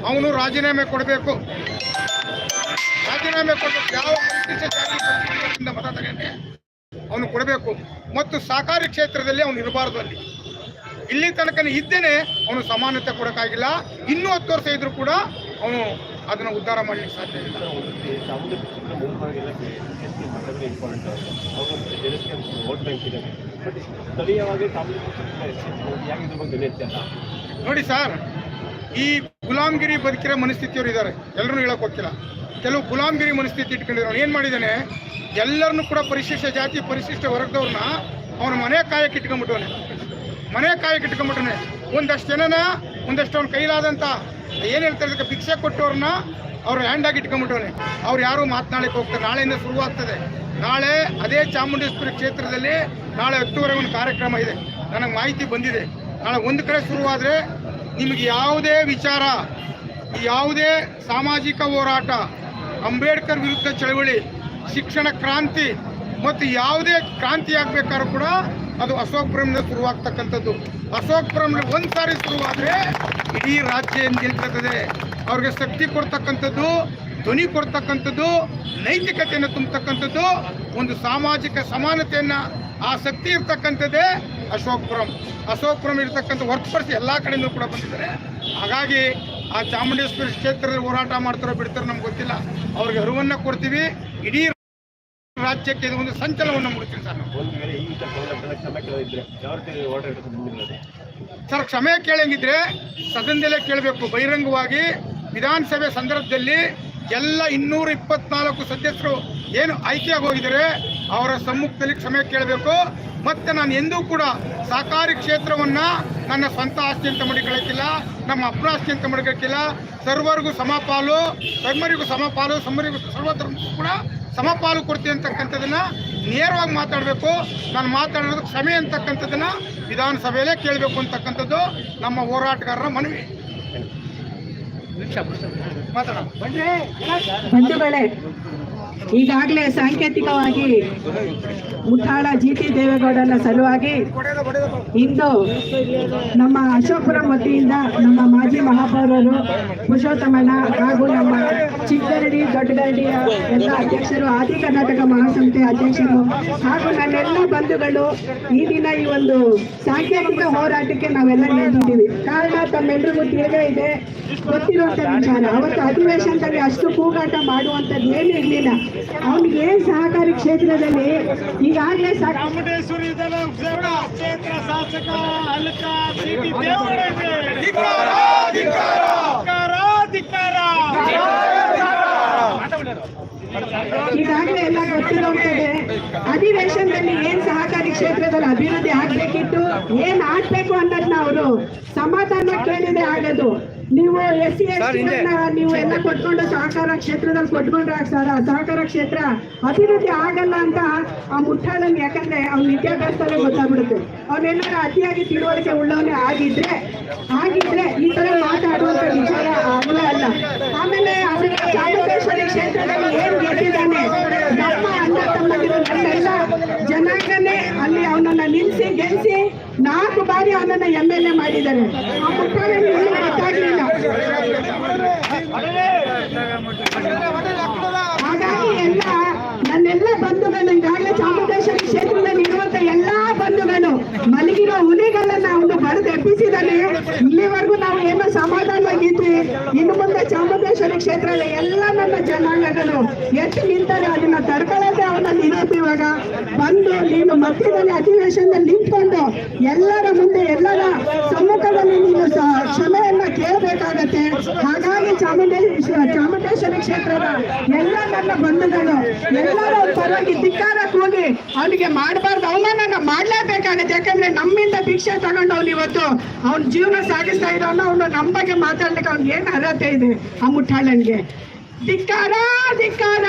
ಅವನು ರಾಜೀನಾಮೆ ಕೊಡಬೇಕು. ರಾಜೀನಾಮೆ ಕೊಡಬೇಕು. ಯಾವ ಜಾತಿ ಮತ ತಗೊಂಡೆ ಅವನು ಕೊಡಬೇಕು. ಮತ್ತು ಸಹಕಾರಿ ಕ್ಷೇತ್ರದಲ್ಲಿ ಅವನು ಇರಬಾರ್ದು ಅಲ್ಲಿ. ಇಲ್ಲಿ ತನಕ ಇದ್ದೇನೆ ಅವನು ಸಮಾನತೆ ಕೊಡೋಕ್ಕಾಗಿಲ್ಲ. ಇನ್ನೂ ಹತ್ತು ವರ್ಷ ಇದ್ರೂ ಕೂಡ ಅವನು ಅದನ್ನು ಉದ್ಧಾರ ಮಾಡಲಿಕ್ಕೆ ಸಾಧ್ಯ ಇಲ್ಲ. ನೋಡಿ ಸರ್ ಈ ಗುಲಾಮ್ಗಿರಿ ಬದುಕಿರೋ ಮನಸ್ಥಿತಿಯವರು ಇದ್ದಾರೆ ಎಲ್ಲರೂ ಹೇಳಕ್ ಹೋಗ್ತಿಲ್ಲ. ಕೆಲವು ಗುಲಾಮ್ಗಿರಿ ಮನಸ್ಥಿತಿ ಇಟ್ಕೊಂಡಿರೋ ಏನು ಮಾಡಿದ್ದಾನೆ ಎಲ್ಲರನ್ನು ಕೂಡ ಪರಿಶಿಷ್ಟ ಜಾತಿ ಪರಿಶಿಷ್ಟ ವರ್ಗದವ್ರನ್ನ ಅವನ ಮನೆ ಕಾಯಕ್ಕೆ ಇಟ್ಕೊಂಡ್ಬಿಟ್ಟವನೆ. ಮನೆ ಕಾಯಕ್ಕೆ ಇಟ್ಕೊಂಡ್ಬಿಟ್ಟವನೆ. ಒಂದಷ್ಟು ಜನನ, ಒಂದಷ್ಟು ಅವ್ನ ಕೈಲಾದಂಥ ಏನು ಹೇಳ್ತಾರೆ ಅದಕ್ಕೆ ಭಿಕ್ಷೆ ಕೊಟ್ಟವ್ರನ್ನ ಅವ್ರು ಹ್ಯಾಂಡಾಗಿ ಇಟ್ಕೊಂಡ್ಬಿಟ್ಟವನೆ ಅವ್ರು ಯಾರು ಮಾತನಾಡಕ್ಕೆ ಹೋಗ್ತಾರೆ. ನಾಳೆಯಿಂದ ಶುರುವಾಗ್ತದೆ ನಾಳೆ ಅದೇ ಚಾಮುಂಡೇಶ್ವರಿ ಕ್ಷೇತ್ರದಲ್ಲಿ ನಾಳೆ ಹತ್ತುವರೆಗೆ ಒಂದು ಕಾರ್ಯಕ್ರಮ ಇದೆ. ನನಗೆ ಮಾಹಿತಿ ಬಂದಿದೆ. ನಾಳೆ ಒಂದು ಕಡೆ ಶುರುವಾದರೆ ನಿಮಗೆ ಯಾವುದೇ ವಿಚಾರ, ಯಾವುದೇ ಸಾಮಾಜಿಕ ಹೋರಾಟ, ಅಂಬೇಡ್ಕರ್ ವಿರುದ್ಧ ಚಳವಳಿ, ಶಿಕ್ಷಣ ಕ್ರಾಂತಿ ಮತ್ತು ಯಾವುದೇ ಕ್ರಾಂತಿ ಆಗ್ಬೇಕಾದ್ರೂ ಕೂಡ ಅದು ಅಶೋಕ್ಪುರಂನ ಶುರುವಾಗ್ತಕ್ಕಂಥದ್ದು. ಅಶೋಕ್ಪುರಂನಲ್ಲಿ ಒಂದು ಸಾರಿ ಶುರುವಾದರೆ ಇಡೀ ರಾಜ್ಯ ನಿಲ್ತದೆ? ಅವ್ರಿಗೆ ಶಕ್ತಿ ಕೊಡ್ತಕ್ಕಂಥದ್ದು, ಧ್ವನಿ ಕೊಡ್ತಕ್ಕಂಥದ್ದು, ನೈತಿಕತೆಯನ್ನು ತುಂಬತಕ್ಕಂಥದ್ದು, ಒಂದು ಸಾಮಾಜಿಕ ಸಮಾನತೆಯನ್ನು ಆ ಶಕ್ತಿ ಇರ್ತಕ್ಕಂಥದ್ದೇ ಅಶೋಕ್ಪುರಂ ಅಶೋಕ್ಪುರಂ ಇರ್ತಕ್ಕಂಥ ಹೊರತುಪಡಿಸಿ ಎಲ್ಲ ಕಡೆಯಿಂದ ಕೂಡ ಬಂದಿದ್ದಾರೆ. ಹಾಗಾಗಿ ಆ ಚಾಮುಂಡೇಶ್ವರಿ ಕ್ಷೇತ್ರದಲ್ಲಿ ಹೋರಾಟ ಮಾಡ್ತಾರೋ ಬಿಡ್ತಾರೋ ನಮ್ಗೆ ಗೊತ್ತಿಲ್ಲ. ಅವ್ರಿಗೆ ಅರಿವನ್ನು ಕೊಡ್ತೀವಿ. ಇಡೀ ರಾಜ್ಯಕ್ಕೆ ಇದು ಒಂದು ಸಂಚಲನವನ್ನು ಮೂಡಿಸ್ತೀನಿ ಸರ್. ನಾವು ಸರ್ ಕ್ಷಮೆ ಕೇಳಂಗಿದ್ರೆ ಸದನದಲ್ಲೇ ಕೇಳಬೇಕು. ಬಹಿರಂಗವಾಗಿ ವಿಧಾನಸಭೆ ಸಂದರ್ಭದಲ್ಲಿ ಎಲ್ಲ ಇನ್ನೂರ ಇಪ್ಪತ್ನಾಲ್ಕು ಸದಸ್ಯರು ಏನು ಆಯ್ಕೆಯಾಗಿ ಹೋಗಿದರೆ ಅವರ ಸಮ್ಮುಖದಲ್ಲಿ ಕ್ಷಮೆ ಕೇಳಬೇಕು. ಮತ್ತೆ ನಾನು ಎಂದೂ ಕೂಡ ಸಹಕಾರಿ ಕ್ಷೇತ್ರವನ್ನ ನನ್ನ ಸ್ವಂತ ಆಸ್ತಿ ಅಂತ ಮಡಿಕೊಳ್ಳಕ್ಕಿಲ್ಲ ನಮ್ಮ ಅಪ್ಪನ ಆಸ್ತಿ ಅಂತ ಮಡಿಕೊಳ್ಳಕ್ಕಿಲ್ಲ. ಸರ್ವರಿಗೂ ಸಮಪಾಲು ಸರ್ವರಿಗೂ ಸಮಪಾಲು ಸಮರಿಗೂ ಸರ್ವಧರ್ಮಕ್ಕೂ ಕೂಡ ಸಮಪಾಲು ಕೊಡ್ತೀವಿ ಅಂತಕ್ಕಂಥದ್ದನ್ನ ನೇರವಾಗಿ ಮಾತಾಡಬೇಕು. ನಾನು ಮಾತಾಡೋದು ಕ್ಷಮೆ ಅಂತಕ್ಕಂಥದ್ದನ್ನ ವಿಧಾನಸಭೆಯಲ್ಲೇ ಕೇಳಬೇಕು ಅಂತಕ್ಕಂಥದ್ದು ನಮ್ಮ ಹೋರಾಟಗಾರರ ಮನವಿ. ಮಾತಾಡ ಈಗಾಗಲೇ ಸಾಂಕೇತಿಕವಾಗಿ ಮುಠಾಳ ಜಿ ಟಿ ದೇವೇಗೌಡರ ಸಲುವಾಗಿ ಇಂದು ನಮ್ಮ ಅಶೋಕಪುರಂ ವತಿಯಿಂದ ನಮ್ಮ ಮಾಜಿ ಮಹಾಪೌರರು ಪುರುಷೋತ್ತಮಣ್ಣ ಹಾಗೂ ನಮ್ಮ ಚಿಕ್ಕಗರಡಿ, ದೊಡ್ಡಗರಡಿಯ ಎಲ್ಲ ಅಧ್ಯಕ್ಷರು, ಆದಿ ಕರ್ನಾಟಕ ಮಹಾಸಂಸ್ಥೆ ಅಧ್ಯಕ್ಷರು ಹಾಗೂ ನನ್ನೆಲ್ಲ ಬಂಧುಗಳು ಈ ದಿನ ಈ ಒಂದು ಸಾಂಕೇತಿಕ ಹೋರಾಟಕ್ಕೆ ನಾವೆಲ್ಲ ನಿಂತಿದ್ದೀವಿ. ಕಾರಣ ತಮ್ಮೆಲ್ಲರಿಗೂ ತಿಳಿದೇ ಇದೆ, ಗೊತ್ತಿರುವಂತ ವಿಚಾರ. ಅವತ್ತು ಅಧಿವೇಶನದಲ್ಲಿ ಅಷ್ಟು ಕೂಗಾಟ ಮಾಡುವಂಥದ್ದು ಏನು ಇರಲಿಲ್ಲ. ಅವನಿಗೆ ಏನ್ ಸಹಕಾರಿ ಕ್ಷೇತ್ರದಲ್ಲಿ ಈಗಾಗಲೇ ಕ್ಷೇತ್ರ ಶಾಸಕ ಈಗಾಗಲೇ ಎಲ್ಲ ಗೊತ್ತಿರೋಗ್ತದೆ ಅಧಿವೇಶನದಲ್ಲಿ ಏನ್ ಸಹಕಾರಿ ಕ್ಷೇತ್ರದಲ್ಲಿ ಅಭಿವೃದ್ಧಿ ಆಗ್ಬೇಕಿತ್ತು ಏನ್ ಆಗ್ಬೇಕು ಅನ್ನೋದನ್ನ ಅವರು ಸಮಾಧಾನ ಕೇಳಿದೆ ಆಗೋದು. ನೀವು ಎಸ್ ಸಿ ನೀವು ಎಲ್ಲ ಕೊಟ್ಕೊಂಡು ಸಹಕಾರ ಕ್ಷೇತ್ರದಲ್ಲಿ ಕೊಟ್ಕೊಂಡ್ರೆ ಸರ್? ಸಹಕಾರ ಕ್ಷೇತ್ರ ಅಭಿವೃದ್ಧಿ ಆಗಲ್ಲ ಅಂತ ಆ ಮುಟ್ಟಾಳನ್ ಯಾಕಂದ್ರೆ ಅವ್ನ ವಿದ್ಯಾಭ್ಯಾಸದಲ್ಲೇ ಗೊತ್ತಾಗ್ಬಿಡುತ್ತೆ. ಅವನೆಲ್ಲ ಅತಿಯಾಗಿ ತಿಳುವಳಿಕೆ ಉಳ್ಳವನೇ ಆಗಿದ್ರೆ ಆಗಿದ್ರೆ ಈ ತರ ಮಾತಾಡುವಂತ ವಿಚಾರ ಅಲ್ಲ ಅಲ್ಲ. ಆಮೇಲೆ ಅವರಿಗೆ ಚಾಮುಂಡೇಶ್ವರಿ ಕ್ಷೇತ್ರದಲ್ಲಿ ಏನ್ ಗೆದ್ದಿದ್ದಾನೆ? ತಮ್ಮಂದಿರು ಜನಾಂಗನೇ ಅಲ್ಲಿ ಅವನನ್ನ ನಿಲ್ಲಿಸಿ ಗೆಲ್ಲಿಸಿ ನಾಲ್ಕು ಬಾರಿ ಅವನನ್ನ ಎಂ ಎಲ್ ಎ ಮಾಡಿದ್ದಾರೆ. ಆ ಇನ್ನೂ ಗೊತ್ತಾಗ್ಲಿಲ್ಲ. ಹಾಗಾಗಿ ಎಲ್ಲ ನನ್ನೆಲ್ಲ ಬಂಧುಗಳು, ಈಗಾಗಲೇ ಚಾಮುಂಡೇಶ್ವರಿ ಕ್ಷೇತ್ರದಲ್ಲಿ ಇರುವಂತ ಎಲ್ಲಾ ಬಂಧುಗಳು ಮಲಗಿರೋ ಹುಲಿಗಳನ್ನ ಅವನು ಬರೆದು ಇಲ್ಲಿವರೆಗೂ ನಾವು ಸಮಾಧಾನವಾಗಿದ್ವಿ ಇನ್ನು ಮುಂದೆ ಚಾಮುಂಡೇಶ್ವರಿ ಕ್ಷೇತ್ರದ ಎಲ್ಲ ನನ್ನ ಜನಾಂಗಗಳು ಎಷ್ಟು ನಿಂತಾರೆ ಅದನ್ನ ತಡ್ಕೊಳ್ಳೋದೇ ಅವನ ಇರೋದು ಇವಾಗ. ಬಂದು ನೀನು ಮಧ್ಯದಲ್ಲಿ ಅಧಿವೇಶನದಲ್ಲಿ ನಿಂತ್ಕೊಂಡು ಎಲ್ಲರ ಮುಂದೆ ಎಲ್ಲರ ಸಮ್ಮುಖದಲ್ಲಿ ನೀನು ಕ್ಷಮೆಯನ್ನ ಕೇಳಬೇಕಾಗತ್ತೆ. ಹಾಗಾಗಿ ಚಾಮುಂಡೇಶ್ವರ ಚಾಮುಂಡೇಶ್ವರಿ ಕ್ಷೇತ್ರದ ಎಲ್ಲ ನನ್ನ ಬಂಧುಗಳು ಎಲ್ಲರೂ ಪರವಾಗಿ ಧಿಕ್ಕಾರಕ್ಕೆ ಹೋಗಿ ಅವನಿಗೆ ಮಾಡಬಾರ್ದು. ಅವಮಾನ ಮಾಡ್ಲೇಬೇಕಾಗತ್ತೆ. ಯಾಕಂದ್ರೆ ನಮ್ಮಿಂದ ಭಿಕ್ಷೆ ತಗೊಂಡು ಅವ್ನು ಇವತ್ತು. ಅವ್ನ ಜೀವನ ಸಾಗಿಸ್ತಾ ಇರೋನು ಅವನು ನಮ್ಮ ಬಗ್ಗೆ ಮಾತಾಡ್ಲಿಕ್ಕೆ ಅವ್ನಿಗೆ ಏನು ಅರ್ಹತೆ ಇದೆ ಆ ಮುಟ್ಟಾಳನ್ಗೆ ಧಿಕ್ಕಾರ ಧಿಕ್ಕಾರ.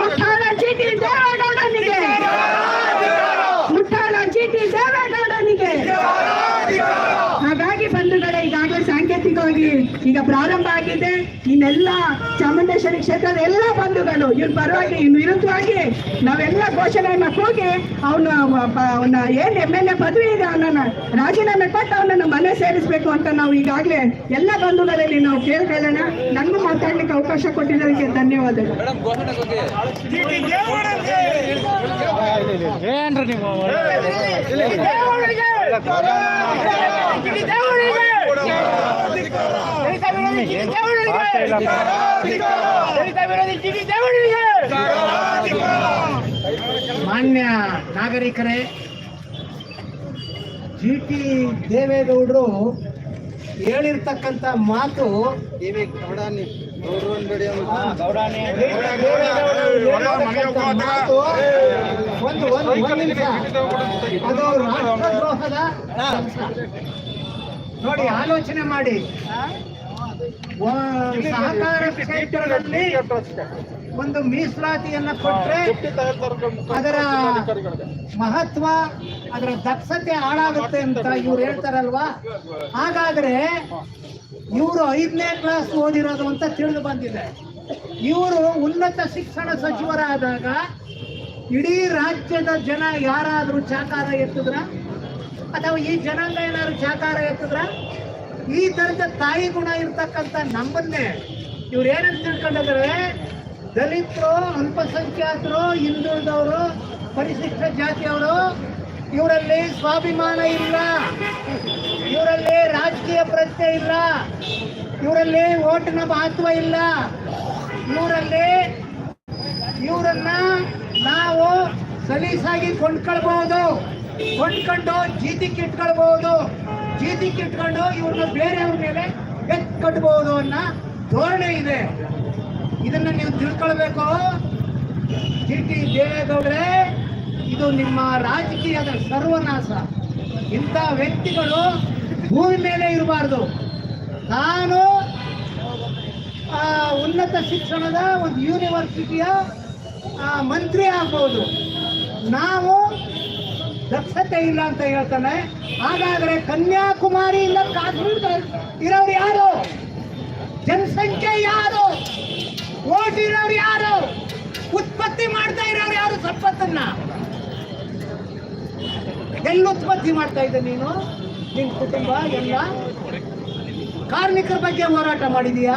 ಮುಟ್ಟಾಳ ಚೀಟಿ ದೇವೇಗೌಡನಿಗೆ ಮುಟ್ಟಾಳ ಚೀಟಿ ದೇವೇಗೌಡನಿಗೆ ಹಾಗಾಗಿ ಬಂಧುಗಳೇ ಈಗಾಗಲೇ ಸಾಂಕೇತಿಕವಾಗಿ ಈಗ ಪ್ರಾರಂಭ ಆಗಿದೆ. ಇನ್ನೆಲ್ಲ ಚಾಮುಂಡೇಶ್ವರಿ ಕ್ಷೇತ್ರದ ಎಲ್ಲ ಬಂಧುಗಳು ಇವ್ರ ಪರವಾಗಿ ಇನ್ನು ವಿರುದ್ಧವಾಗಿ ನಾವೆಲ್ಲ ಘೋಷಣೆಯನ್ನ ಕೂಗಿ ಅವನು ಅವನ ಏನ್ ಎಂ ಎಲ್ ಎ ಪದವಿ ಇದೆ ಅವನನ್ನ ರಾಜೀನಾಮೆ ಕೊಟ್ಟು ಅವನನ್ನು ಮನೆ ಸೇರಿಸಬೇಕು ಅಂತ ನಾವು ಈಗಾಗಲೇ ಎಲ್ಲ ಬಂಧುಗಳಲ್ಲಿ ನಾವು ಕೇಳ್ಕೊಳ್ಳೋಣ. ನನಗೂ ಮಾತಾಡ್ಲಿಕ್ಕೆ ಅವಕಾಶ ಕೊಟ್ಟಿದ್ದಕ್ಕೆ ಧನ್ಯವಾದಗಳು. ಮಾನ್ಯ ನಾಗರಿಕರೇ ಜಿ ಟಿ ದೇವೇಗೌಡರು ಹೇಳಿರ್ತಕ್ಕಂಥ ಮಾತು ಮಾತು ಒಂದು ಒಂದು ಒಂದು ನಿಮಿಷ. ಅದು ರಾಷ್ಟ್ರದ್ರೋಹದ ನೋಡಿ ಆಲೋಚನೆ ಮಾಡಿ. ಸಹಕಾರ ಕ್ಷೇತ್ರದಲ್ಲಿ ಒಂದು ಮೀಸಲಾತಿಯನ್ನ ಕೊಟ್ಟರೆ ಅದರ ಮಹತ್ವ ಅದರ ದಕ್ಷತೆ ಹಾಳಾಗುತ್ತೆ ಅಂತ ಇವ್ರು ಹೇಳ್ತಾರಲ್ವಾ? ಹಾಗಾದ್ರೆ ಇವರು ಐದನೇ ಕ್ಲಾಸ್ ಓದಿರೋದು ಅಂತ ತಿಳಿದು ಬಂದಿದೆ. ಇವರು ಉನ್ನತ ಶಿಕ್ಷಣ ಸಚಿವರಾದಾಗ ಇಡೀ ರಾಜ್ಯದ ಜನ ಯಾರಾದರೂ ಚಾಕಾರ ಎತ್ತಿದ್ರ? ಅಥವಾ ಈ ಜನಾಂಗ ಏನಾದ್ರು ಚಾಕಾರ ಎತ್ತಿದ್ರ? ಈ ತರದ ತಾಯಿ ಗುಣ ಇರ್ತಕ್ಕಂಥ ನಮ್ಮನ್ನೇ ಇವ್ರು ಏನಂತ ತಿಳ್ಕೊಂಡಿದ್ರೆ ದಲಿತರು, ಅಲ್ಪಸಂಖ್ಯಾತರು, ಹಿಂದುಳಿದವರು, ಪರಿಶಿಷ್ಟ ಜಾತಿಯವರು, ಇವರಲ್ಲಿ ಸ್ವಾಭಿಮಾನ ಇಲ್ಲ. ಇವರಲ್ಲಿ ರಾಜಕೀಯ ಪ್ರಜ್ಞೆ ಇಲ್ಲ. ಇವರಲ್ಲಿ ಓಟಿನ ಮಹತ್ವ ಇಲ್ಲ. ಇವರಲ್ಲಿ ಇವರನ್ನ ನಾವು ಸಲೀಸಾಗಿ ಕೊಂಡ್ಕೊಳ್ಬಹುದು. ಕೊಂಡ್ಕೊಂಡು ಜೀತಿ ಕಿಟ್ಕೊಳ್ಬಹುದು ಜೀತಿ ಕಿಟ್ಕೊಂಡು ಇವ್ರನ್ನ ಬೇರೆಯವ್ರ ಮೇಲೆ ಎತ್ ಕಟ್ಬಹುದು ಅನ್ನೋ ಧೋರಣೆ ಇದೆ. ಇದನ್ನ ನೀವು ತಿಳ್ಕೊಳ್ಬೇಕು. ಜಿ ಟಿ ದೇವೇಗೌಡ್ರೆ, ಇದು ನಿಮ್ಮ ರಾಜಕೀಯದ ಸರ್ವನಾಶ. ಇಂಥ ವ್ಯಕ್ತಿಗಳು ಭೂಮಿ ಮೇಲೆ ಇರಬಾರ್ದು. ನಾನು ಉನ್ನತ ಶಿಕ್ಷಣದ ಒಂದು ಯೂನಿವರ್ಸಿಟಿಯ ಮಂತ್ರಿ ಆಗ್ಬೋದು. ನಾವು ದಕ್ಷತೆ ಇಲ್ಲ ಅಂತ ಹೇಳ್ತಾನೆ. ಹಾಗಾದ್ರೆ ಕನ್ಯಾಕುಮಾರಿಯಿಂದ ಕಾಶ್ಮೀರದ ಇರೋರು ಯಾರು? ಜನಸಂಖ್ಯೆ ಯಾರು? ಓಟ್ ಇರೋರು ಯಾರು? ಉತ್ಪತ್ತಿ ಮಾಡ್ತಾ ಇರೋರು ಯಾರು ಸಂಪತ್ತನ್ನ? ಎಲ್ಲಿ ಉತ್ಪತ್ತಿ ಮಾಡ್ತಾ ಇದ್ದೆ ನೀನು? ನಿನ್ ಕುಟುಂಬ, ಎಲ್ಲ? ಕಾರ್ಮಿಕರ ಬಗ್ಗೆ ಹೋರಾಟ ಮಾಡಿದೀಯಾ?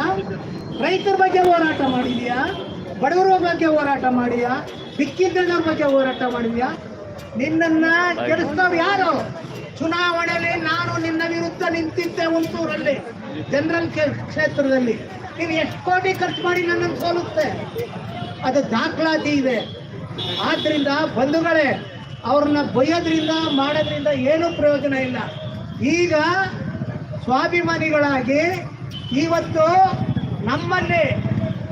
ರೈತರ ಬಗ್ಗೆ ಹೋರಾಟ ಮಾಡಿದೀಯಾ? ಬಡವರ ಬಗ್ಗೆ ಹೋರಾಟ ಮಾಡಿದ್ಯಾ? ಬಿಕ್ಕಿದ್ದವ್ರ ಬಗ್ಗೆ ಹೋರಾಟ ಮಾಡಿದ್ಯಾ? ನಿನ್ನನ್ನ ಗೆಲ್ಲಿಸ್ತವ್ ಯಾರು? ಚುನಾವಣೆಯಲ್ಲಿ ನಾನು ನಿನ್ನ ವಿರುದ್ಧ ನಿಂತಿದ್ದೆ ಹುಣಸೂರಲ್ಲಿ, ಜನರಲ್ ಕ್ಷೇತ್ರದಲ್ಲಿ. ನೀನು ಎಷ್ಟು ಕೋಟಿ ಖರ್ಚು ಮಾಡಿ ನನ್ನನ್ನು ಸೋಲುತ್ತೆ? ಅದು ದಾಖಲಾತಿ ಇದೆ. ಆದ್ರಿಂದ ಬಂಧುಗಳೇ, ಅವ್ರನ್ನ ಬೈಯೋದ್ರಿಂದ, ಮಾಡೋದ್ರಿಂದ ಏನೂ ಪ್ರಯೋಜನ ಇಲ್ಲ. ಈಗ ಸ್ವಾಭಿಮಾನಿಗಳಾಗಿ ಇವತ್ತು ನಮ್ಮಲ್ಲಿ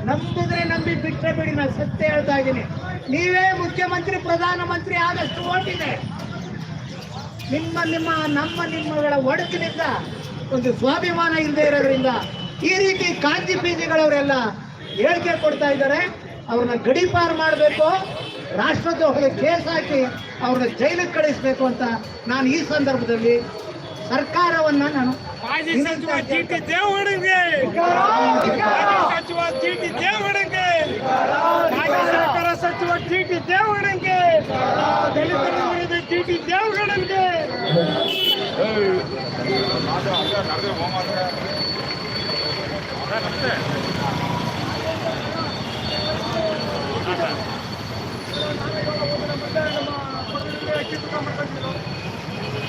ನಂಬಿದ್ರೆ ನಂಬಿ ಬಿಟ್ಟರೆ ಬಿಡಿ, ನಾನು ಸತ್ಯ ಹೇಳ್ತಾ ಇದ್ದೀನಿ. ನೀವೇ ಮುಖ್ಯಮಂತ್ರಿ ಪ್ರಧಾನಮಂತ್ರಿ ಆದಷ್ಟು ಓಟಿದೆ. ನಿಮ್ಮ ನಿಮ್ಮ ನಮ್ಮ ನಿಮ್ಮಗಳ ಒಡಕಿನಿಂದ ಒಂದು ಸ್ವಾಭಿಮಾನ ಇಲ್ಲದೆ ಇರೋದ್ರಿಂದ ಈ ರೀತಿ ಕಾಂತಿ ಬೀದಿಗಳವರೆಲ್ಲ ಹೇಳಿಕೆ ಕೊಡ್ತಾ ಇದ್ದಾರೆ. ಅವ್ರನ್ನ ಗಡೀಪಾರು ಮಾಡಬೇಕು. ರಾಷ್ಟ್ರದ್ರೋಹದ ಕೇಸ್ ಹಾಕಿ ಅವ್ರನ್ನ ಜೈಲಿಗೆ ಕಳಿಸ್ಬೇಕು ಅಂತ ನಾನು ಈ ಸಂದರ್ಭದಲ್ಲಿ ಸರ್ಕಾರವನ್ನ ನಾನು ಸಚಿವ ಸಚಿವ ಟಿ ಟಿ ದೇವಗಡನ್ಗೆ ದಲಿತರ ವಿರೋಧಿ ಟಿ ದೇವಗಡನ್ಗೆ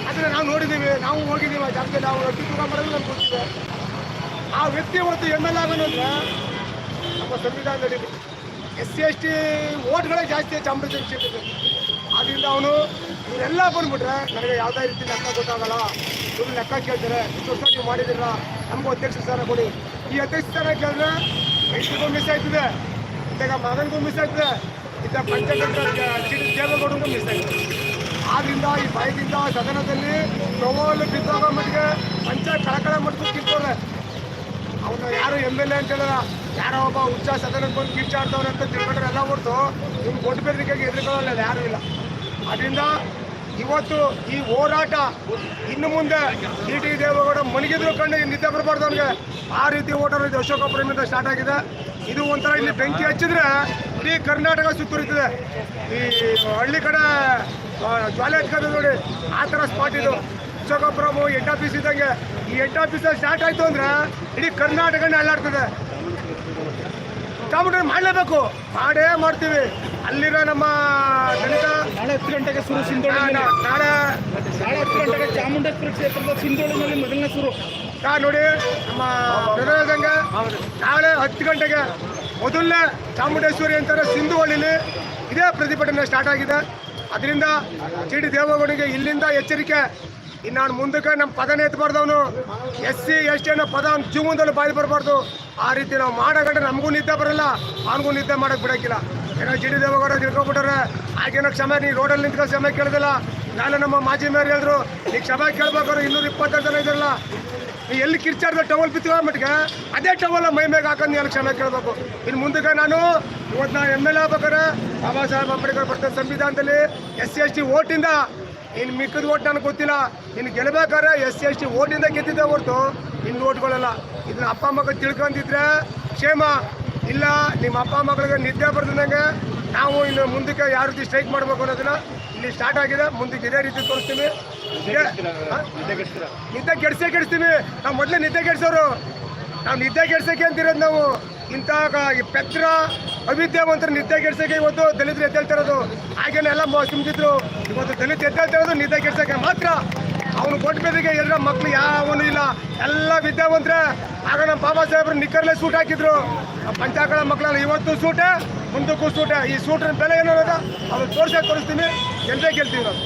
ಆದರೆ ನಾವು ನೋಡಿದ್ದೀವಿ, ನಾವು ಹೋಗಿದ್ದೀವಿ ಜಾಸ್ತಿ ನಾವು ಅಕ್ಕಿ ತೂಕ ಮಾಡೋದು ನಮ್ಗೆ ಗೊತ್ತಿದೆ ಆ ವ್ಯಕ್ತಿ ಇವತ್ತು ಎಂ ಎಲ್ ಆಗೋನು ಅಂದ್ರೆ, ನಮ್ಮ ಸಂವಿಧಾನದಲ್ಲಿ ಎಸ್ ಸಿ, ಎಸ್ ಟಿ ಓಟ್ಗಳೇ ಜಾಸ್ತಿ ಚಾಮರಾಜನಗರ ಕ್ಷೇತ್ರದಲ್ಲಿ ಆದ್ದರಿಂದ ಅವನು ಇವರೆಲ್ಲ ಬಂದ್ಬಿಟ್ರೆ ನನಗೆ ಯಾವುದೇ ರೀತಿ ಲೆಕ್ಕ ಗೊತ್ತಾಗಲ್ಲ. ಇವ್ರು ಲೆಕ್ಕ ಕೇಳ್ತಾರೆ, ಇಷ್ಟು ವರ್ಷ ನೀವು ಮಾಡಿದಿರ ನಮಗೂ ಅಧ್ಯಕ್ಷ ಸ್ಥಾನ ಕೊಡಿ. ಈ ಅಧ್ಯಕ್ಷ ಸ್ಥಾನ ಕೇಳಿದ್ರೆ ರೈತರಿಗೂ ಮಿಸ್ ಆಯ್ತದೆ ಇದ್ದಾಗ ಮಗನಿಗೂ ಮಿಸ್ ಆಯ್ತದೆ ಇದ್ದ ಪಂಚಾಯತ್ ಚೀಟಿ ದೇವೇಗೌಡರಿಗೂ ಮಿಸ್ ಆಯ್ತದೆ ಆದ್ರಿಂದ ಈ ಭಯದಿಂದ ಸದನದಲ್ಲಿ ನೋವಲ್ಲಿ ಬಿದ್ದೋಗೋ ಮಟ್ಟಿಗೆ ಪಂಚಾಯತ್ ಕಳಕಳ ಮಟ್ಟಿಗೆ ಕಿತ್ತೋರೆ ಅವನು ಯಾರು ಎಂ ಎಲ್ ಎ ಅಂತ ಹೇಳಿಲ್ಲ. ಯಾರೋ ಒಬ್ಬ ಹುಚ್ಚ ಸದನಕ್ಕೆ ಬಂದು ಕಿಚ್ಚಾಡ್ತವ್ರೆ ಅಂತ ತಿಳ್ಕೊಂಡ್ರೆ ಎಲ್ಲ ಹೊರ್ತು ನಿಮ್ಗೆ ಕೊಟ್ಟು ಬೆದರಿಕೆಗೆ ಎದುರುಗೊಳ್ಳಲ್ಲ ಯಾರು ಇಲ್ಲ. ಅದರಿಂದ ಇವತ್ತು ಈ ಹೋರಾಟ ಇನ್ನು ಮುಂದೆ ಟಿ ಟಿ ದೇವೇಗೌಡ ಮಲಗಿದ್ರು ಕಣ್ಣು ನಿದ್ದೆ ಬರಬಾರ್ದು ಅವ್ರಿಗೆ ಆ ರೀತಿ ಹೋರಾಟ ಇದು ಅಶೋಕ ಪ್ರೇಮಿಂದ ಸ್ಟಾರ್ಟ್ ಆಗಿದೆ. ಇದು ಒಂಥರ ಇಲ್ಲಿ ಬೆಂಕಿ ಹಚ್ಚಿದ್ರೆ ಇಡೀ ಕರ್ನಾಟಕ ಸುತ್ತುರಿತದೆ ಈ ಹಳ್ಳಿ ಕಡೆ ಜ್ವಾಲೆ ಹಚ್ಕೊಂಡು ನೋಡಿ, ಆ ಥರ ಸ್ಪಾಟ್ ಇದು. ಅಶೋಕಪುರಮು ಹೆಡ್ ಆಫೀಸ್ ಇದ್ದಂಗೆ ಈ ಹೆಡ್ ಆಫೀಸಲ್ಲಿ ಸ್ಟಾರ್ಟ್ ಆಯಿತು ಅಂದರೆ ಇಡೀ ಕರ್ನಾಟಕನೇ ಅಲ್ಲಾಡ್ತದೆ. ಚಾಮುಂಡಿ ಮಾಡಲೇಬೇಕು. ಮಾಡೇ ಮಾಡ್ತೀವಿ. ಅಲ್ಲಿರೋ ನಮ್ಮ ದಲಿತ ನಾಳೆ ಹತ್ತು ಗಂಟೆಗೆ ಶುರು ಸಿಂಧೋಳಿ ನಾಳೆ ನಾಳೆ ಹತ್ತು ಗಂಟೆಗೆ ಚಾಮುಂಡೇಶ್ವರಿ ಕ್ಷೇತ್ರದ ಸಿಂಧೋಳಿನಲ್ಲಿ ಮೊದಲನೇ ಶುರು. ಕಾ ನೋಡಿ ನಮ್ಮ ಬೆದರದಂಗೆ ನಾಳೆ ಹತ್ತು ಗಂಟೆಗೆ ಮೊದಲನೇ ಚಾಮುಂಡೇಶ್ವರಿ ಅಂತಾರೆ ಸಿಂಧುವಳ್ಳಿಲಿ. ಇದೇ ಪ್ರತಿಭಟನೆ ಸ್ಟಾರ್ಟ್ ಆಗಿದೆ. ಅದರಿಂದ ಜಿ ಡಿ ದೇವೇಗೌಡನಿಗೆ ಇಲ್ಲಿಂದ ಎಚ್ಚರಿಕೆ. ಇನ್ನು ನಾನು ಮುಂದಕ್ಕೆ ನಮ್ಮ ಪದನೇ ಎತ್ತಬಾರ್ದು ಅವನು ಎಸ್ ಸಿ ಎಸ್ ಟಿ ಅನ್ನೋ ಪದ ಜೀವನದಲ್ಲಿ ಬಾಯಿ ಬರಬಾರ್ದು. ಆ ರೀತಿ ನಾವು ಮಾಡಕಂಡ್ರೆ ನಮಗೂ ನಿದ್ದೆ ಬರಲ್ಲ ಅವನಿಗೂ ನಿದ್ದೆ ಮಾಡಕ್ಕೆ ಬಿಡಕ್ಕಿಲ್ಲ ಏನೋ ಜಿ ಡಿ ದೇವೇಗೌಡ ತಿಳ್ಕೊಬಿಟ್ರೆ ಆಗೇನೋ ಕ್ಷಮೆ, ನೀ ರೋಡಲ್ಲಿ ನಿಂತ್ಕೊಂಡು ಕ್ಷಮೆ ಕೇಳಿದಿಲ್ಲ. ನಾಳೆ ನಮ್ಮ ಮಾಜಿ ಮೇಯರ್ ಹೇಳಿದ್ರು ಈಗ ಕ್ಷಮೆ ಕೇಳ್ಬೇಕಾದ್ರೆ ಇನ್ನೂರ ಇಪ್ಪತ್ತೆರಡು ಜನ ಇದ್ರಲ್ಲ. ನೀ ಎಲ್ಲಿ ಕಿರ್ಚಾಡ್ದ ಟವಲ್ ಬಿತ್ತಿವ ಮಟ್ಟಿಗೆ ಅದೇ ಟವಲ್ ಮೈ ಮೇಗೆ ಹಾಕೊಂಡು ನೀನು ಕ್ಷಮೆ ಕೇಳಬೇಕು. ಇನ್ನು ಮುಂದಕ್ಕೆ ನಾನು ಇವತ್ತು ನಾನು ಎಂ ಎಲ್ ಎ ಆಗ್ಬೇಕಾದ್ರೆ, ಬಾಬಾ ಸಾಹೇಬ್ ಅಂಬೇಡ್ಕರ್ ಬರ್ತಾರೆ ಸಂವಿಧಾನದಲ್ಲಿ, ಎಸ್ ಸಿ, ಎಸ್ ಟಿ ಓಟಿಂದ ಇನ್ನು ಮಿಕ್ಕದ ಓಟ್ ನನಗೆ ಗೊತ್ತಿಲ್ಲ. ಇನ್ನು ಗೆಲ್ಲಬೇಕಾದ್ರೆ ಎಸ್ ಸಿ ಎಸ್ ಟಿ ಓಟಿಂದ ಗೆದ್ದಿದ್ದೆ ಹೊರತು. ಇನ್ನು ಓಟ್ಗಳಲ್ಲ. ಇದನ್ನ ಅಪ್ಪ ಮಗ ತಿಳ್ಕೊಂಡಿದ್ರೆ ಕ್ಷೇಮ. ಇಲ್ಲ ನಿಮ್ಮ ಅಪ್ಪ ಮಕ್ಕಳಿಗೆ ನಿದ್ದೆ ಬರ್ದಂಗೆ ನಾವು ಇನ್ನು ಮುಂದಕ್ಕೆ ಯಾವ ರೀತಿ ಸ್ಟ್ರೈಕ್ ಮಾಡಬೇಕು ಅನ್ನೋದನ್ನ ಇಲ್ಲಿ ಸ್ಟಾರ್ಟ್ ಆಗಿದೆ. ಮುಂದಕ್ಕೆ ಇದೇ ರೀತಿ ತೋರಿಸ್ತೀವಿ? ನಿದ್ದೆ ಕೆಡ್ಸೇ ಕೆಡಿಸ್ತೀವಿ. ನಾವು ಮೊದಲೇ ನಿದ್ದೆ ಕೆಡ್ಸೋರು. ನಾವು ನಿದ್ದೆ ಕೆಡ್ಸೋಕೆ ಅಂತಿರೋದು ನಾವು. ಈ ಪೆತ್ರ ಅವಿದ್ಯಾವಂತರ ನಿದ್ದೆ ಕೆಡ್ಸೋಕೆ ಇವತ್ತು ದಲಿತರು ಎದ್ದೇಳ್ತಿರೋದು ಹಾಗೇನೆ ಎಲ್ಲ ಸುಮ್ತಿದ್ರು ಇವತ್ತು ದಲಿತ ಎದ್ದೇಳ್ತಿರೋದು ನಿದ್ದೆ ಕೆಡ್ಸೋಕೆ ಮಾತ್ರ. ಅವನು ಕೊಟ್ಟ ಬೆದರಿಗೆ ಎಲ್ಲ ಮಕ್ಳು ಯಾವನು ಇಲ್ಲ. ಎಲ್ಲ ವಿದ್ಯಾವಂತರೇ ಆಗ ನಮ್ಮ ಬಾಬಾ ಸಾಹೇಬ್ರು ನಿಕ್ಕರ್ಲೆ ಸೂಟ್ ಹಾಕಿದ್ರು. ಪಂಚಾಕಳ ಮಕ್ಕಳೆಲ್ಲ ಇವತ್ತು ಸೂಟೆ, ಮುಂದಕ್ಕೂ ಸೂಟೆ. ಈ ಸೂಟಿನ ಬೆಲೆ ಏನು ಅನ್ನೋದು ಅವ್ರು ತೋರಿಸಿ ತೋರಿಸ್ತೀನಿ. ಎಲ್ಲೇ ಗೆಲ್ತೀವಿ ನಾವು.